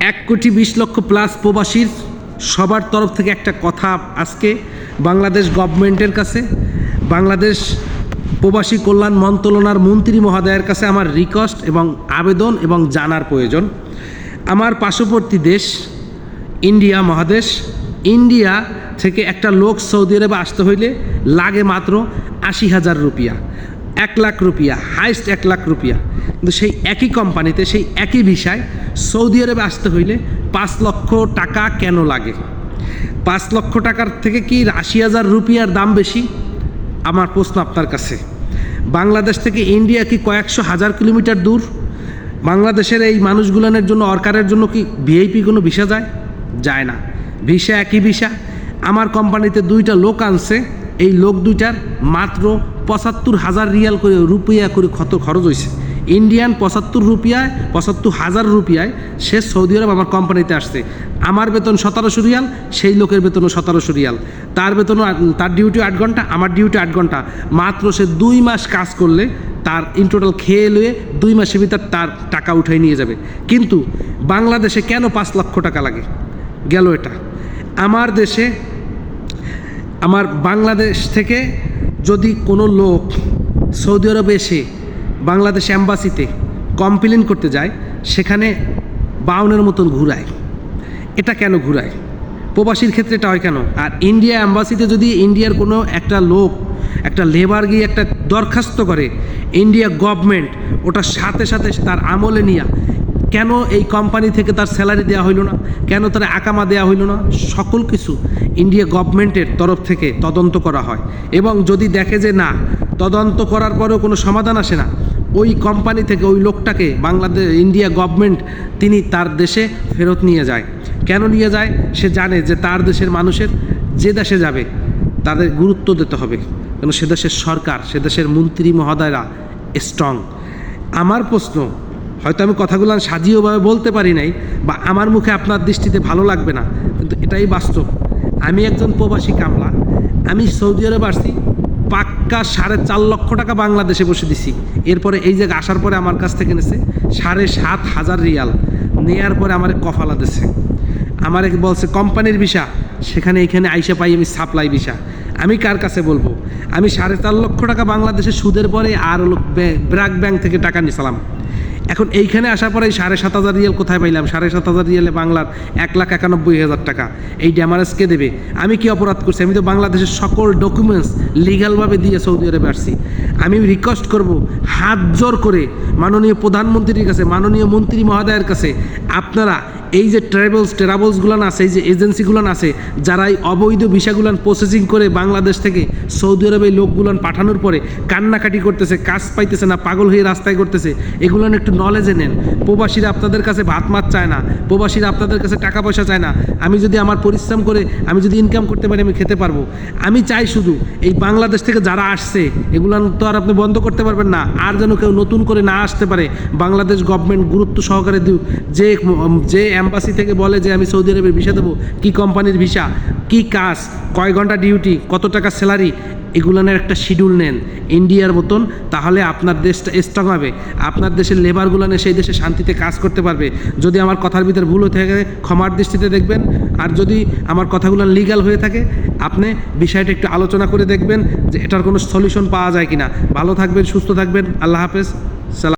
এক কোটি বিশ লক্ষ প্লাস প্রবাসীর সবার তরফ থেকে একটা কথা আজকে বাংলাদেশ গভর্নমেন্টের কাছে, বাংলাদেশ প্রবাসী কল্যাণ মন্ত্রণার মন্ত্রী মহোদয়ের কাছে আমার রিকোয়েস্ট এবং আবেদন এবং জানার প্রয়োজন। আমার পার্শ্ববর্তী দেশ, ইন্ডিয়া মহাদেশ, ইন্ডিয়া থেকে একটা লোক সৌদি আরবে আসতে হইলে লাগে মাত্র আশি হাজার রুপিয়া, এক লাখ রুপিয়া হাইস্ট এক লাখ রুপিয়া। কিন্তু সেই একই কোম্পানিতে, সেই একই ভিসায় সৌদি আরবে আসতে হইলে পাঁচ লক্ষ টাকা কেন লাগে? পাঁচ লক্ষ টাকার থেকে কি আশি হাজার রুপিয়ার দাম বেশি? আমার প্রশ্ন আপনার কাছে। বাংলাদেশ থেকে ইন্ডিয়া কি কয়েকশো হাজার কিলোমিটার দূর? বাংলাদেশের এই মানুষগুলানের জন্য অরকারের জন্য কি ভিআইপি কোনো ভিসা যায়? যায় না। ভিসা একই ভিসা। আমার কোম্পানিতে দুইটা লোক আনছে। এই লোক দুইটার মাত্র পঁচাত্তর হাজার রিয়াল করে রুপিয়া করে কত খরচ হয়েছে ইন্ডিয়ান পঁচাত্তর রুপিয়ায়, পঁচাত্তর হাজার রুপিয়ায় সে সৌদি আরব আমার কোম্পানিতে আসছে। আমার বেতন সতেরোশো রিয়াল, সেই লোকের বেতনও সতেরোশো রিয়াল। তার বেতনও তার ডিউটি আট ঘণ্টা, আমার ডিউটি আট ঘণ্টা। মাত্র সে দুই মাস কাজ করলে তার ইন টোটাল খেয়ে লুয়ে দুই মাসের ভিতর তার টাকা উঠাই নিয়ে যাবে। কিন্তু বাংলাদেশে কেন পাঁচ লক্ষ টাকা লাগে? গেল এটা। আমার দেশে, আমার বাংলাদেশ থেকে যদি কোনো লোক সৌদি আরবে এসে বাংলাদেশ অ্যাম্বাসিতে কমপ্লেন করতে যায়, সেখানে বাউনের মতন ঘুরায়। এটা কেন ঘুরায়? প্রবাসীর ক্ষেত্রে এটা হয় কেন? আর ইন্ডিয়া অ্যাম্বাসিতে যদি ইন্ডিয়ার কোনো একটা লোক, একটা লেবার গিয়ে একটা দরখাস্ত করে, ইন্ডিয়া গভর্নমেন্ট ওটা সাথে সাথে তার আমলে নিয়ে, কেন এই কোম্পানি থেকে তার স্যালারি দেওয়া হইল না? কেন তার আকামা দেওয়া হইল না? সকল কিছু ইন্ডিয়া গভর্নমেন্টের তরফ থেকে তদন্ত করা হয়। এবং যদি দেখে যে না, তদন্ত করার পরেও কোনো সমাধান আসে না ওই কোম্পানি থেকে ওই লোকটাকে বাংলাদেশ ইন্ডিয়া গভর্নমেন্ট তিনি তার দেশে ফেরত নিয়ে যায়। কেন নিয়ে যায়? সে জানে যে তার দেশের মানুষের যে দেশে যাবে, তাদের গুরুত্ব দিতে হবে। কেন সে দেশের সরকার, সে দেশের মন্ত্রী মহোদয়রা স্ট্রং আমার প্রশ্ন, হয়তো আমি কথাগুলো সাজিয়েভাবে বলতে পারি নাই বা আমার মুখে আপনার দৃষ্টিতে ভালো লাগবে না, কিন্তু এটাই বাস্তব। আমি একজন প্রবাসী কামলা, আমি সৌদি আরব আসছি পাক্কা সাড়ে চার লক্ষ টাকা বাংলাদেশে বসে দিছি। এরপরে এই জায়গায় আসার পরে আমার কাছ থেকে নেছে সাড়ে সাত হাজার রিয়াল। নেয়ার পরে আমার কফালা দিছে। আমার এক বলছে, কোম্পানির ভিসা, সেখানে এখানে আইসা পাই আমি সাপ্লাই ভিসা। আমি কার কাছে বলব? আমি সাড়ে চার লক্ষ টাকা বাংলাদেশে সুদের পরে আর ব্রাক ব্যাংক থেকে টাকা নিয়েছিলাম এখন এইখানে আসার পরে সাড়ে সাত হাজার রিয়াল কোথায় পাইলাম? সাড়ে সাত হাজার রিয়ালে বাংলার এক লাখ একানব্বই হাজার টাকা। এই ড্যামারেজ কে দেবে। আমি কি অপরাধ করছি? আমি তো বাংলাদেশের সকল ডকুমেন্টস লিগালভাবে দিয়ে সৌদি আরবে আসছি। আমি রিকোয়েস্ট করব হাত জোর করে মাননীয় প্রধানমন্ত্রীর কাছে, মাননীয় মন্ত্রী মহোদয়ের কাছে, আপনারা এই যে ট্রাভেলস ট্রাভেলসগুলান আছে, এই যে এজেন্সিগুলান আছে, যারা এই অবৈধ ভিসাগুলান প্রসেসিং করে বাংলাদেশ থেকে সৌদি আরবে লোকগুলান পাঠানোর পরে কান্নাকাটি করতেছে, কাজ পাইতেছে না, পাগল হয়ে রাস্তায় করতেছে, এগুলান একটু নলেজে নেন। প্রবাসীরা আপনাদের কাছে ভাত মাত চায় না। প্রবাসীরা আপনাদের কাছে টাকা পয়সা চায় না। আমি যদি আমার পরিশ্রম করে, আমি যদি ইনকাম করতে পারি, আমি খেতে পারব। আমি চাই শুধু, এই বাংলাদেশ থেকে যারা আসছে, এগুলো তো আর আপনি বন্ধ করতে পারবেন না। আর যেন কেউ নতুন করে না আসতে পারে, বাংলাদেশ গভর্নমেন্ট গুরুত্ব সহকারে দিউ। যে যে অ্যাম্বাসি থেকে বলে যে, আমি সৌদি আরবের ভিসা দেবো, কী কোম্পানির ভিসা কী কাজ, কয় ঘণ্টা ডিউটি কত টাকা স্যালারি এগুলানের একটা শিডিউল নেন ইন্ডিয়ার মতন, তাহলে আপনার দেশটা স্ট্রং হবে। আপনার দেশের লেবারগুলানে সেই দেশে শান্তিতে কাজ করতে পারবে। যদি আমার কথার ভিতরে ভুল হয়ে থাকে, ক্ষমার দৃষ্টিতে দেখবেন। আর যদি আমার কথাগুলো লিগাল হয়ে থাকে, আপনি বিষয়টা একটু আলোচনা করে দেখবেন যে এটার কোনো সলিউশন পাওয়া যায় কিনা। ভালো থাকবেন, সুস্থ থাকবেন। আল্লাহ হাফেজ। সালাম।